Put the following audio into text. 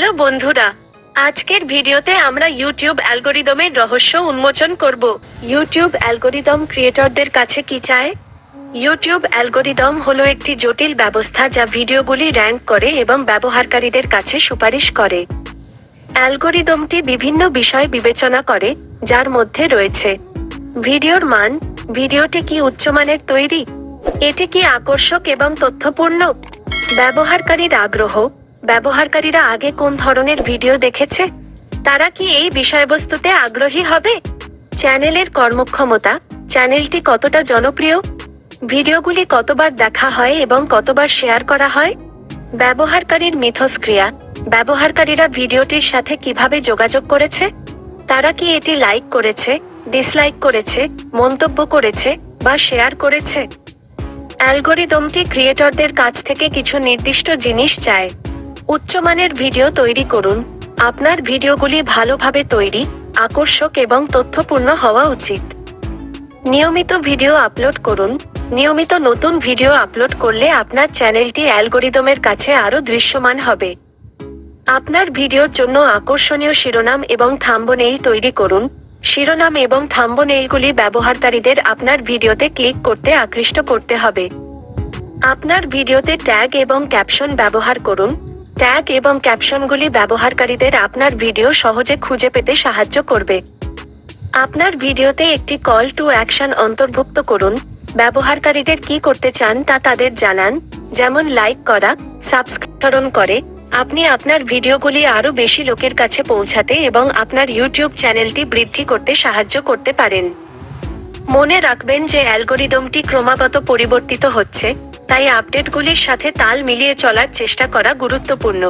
Hello বন্ধুরা, আজকের ভিডিওতে আমরা ইউটিউব অ্যালগোরিদমের রহস্য উন্মোচন করব। ইউটিউব অ্যালগোরিদম ক্রিয়েটরদের কাছে কি চায়? ইউটিউব অ্যালগোরিদম হলো একটি জটিল ব্যবস্থা যা ভিডিওগুলি র্যাঙ্ক করে এবং ব্যবহারকারীদের কাছে সুপারিশ করে। অ্যালগোরিদমটি বিভিন্ন বিষয় বিবেচনা করে, যার মধ্যে রয়েছে ভিডিওর মান, ভিডিওটি কি উচ্চমানের তৈরি, এটি কি আকর্ষক এবং তথ্যপূর্ণ, ব্যবহারকারীর আগ্রহ ব্যবহারকারীরা আগে কোন ধরনের ভিডিও দেখেছে? তারা কি এই বিষয়বস্তুতে আগ্রহী হবে? চ্যানেলের কর্মক্ষমতা, চ্যানেলটি কতটা জনপ্রিয়? ভিডিওগুলি কতবার দেখা হয় এবং কতবার শেয়ার করা হয়? ব্যবহারকারীর মিথস্ক্রিয়া, ব্যবহারকারীরা ভিডিওটির সাথে কীভাবে যোগাযোগ করেছে? তারা কি এটি লাইক করেছে, ডিসলাইক করেছে, মন্তব্য করেছে বা শেয়ার করেছে? অ্যালগোরিদমটি ক্রিয়েটরদের কাছ থেকে কিছু নির্দিষ্ট জিনিস চায়। উচ্চমানের ভিডিও তৈরি করুন। আপনার ভিডিওগুলি ভালোভাবে তৈরি, আকর্ষক এবং তথ্যপূর্ণ হওয়া উচিত। নিয়মিত ভিডিও আপলোড করুন। নিয়মিত নতুন ভিডিও আপলোড করলে আপনার চ্যানেলটি অ্যালগোরিদমের কাছে আরও দৃশ্যমান হবে। আপনার ভিডিওর জন্য আকর্ষণীয় শিরোনাম এবং থাম্বনেইল তৈরি করুন। শিরোনাম এবং থাম্বনেইলগুলি ব্যবহারকারীদের আপনার ভিডিওতে ক্লিক করতে আকৃষ্ট করতে হবে। আপনার ভিডিওতে ট্যাগ এবং ক্যাপশন ব্যবহার করুন। ট্যাগ এবং ক্যাপশনগুলি ব্যবহারকারীদের আপনার ভিডিও সহজে খুঁজে পেতে সাহায্য করবে। আপনার ভিডিওতে একটি কল টু অ্যাকশন অন্তর্ভুক্ত করুন। ব্যবহারকারীদের কি করতে চান তা তাদের জানান। যেমন লাইক করা সাবস্ক্রিপশন করে। আপনি আপনার ভিডিওগুলি আরও বেশি লোকের কাছে পৌঁছাতে এবং আপনার ইউটিউব চ্যানেলটি বৃদ্ধি করতে সাহায্য করতে পারেন। মনে রাখবেন যে অ্যালগোরিদমটি ক্রমাগত পরিবর্তিত হচ্ছে। তাই আপডেটগুলির সাথে তাল মিলিয়ে চলার চেষ্টা করা গুরুত্বপূর্ণ।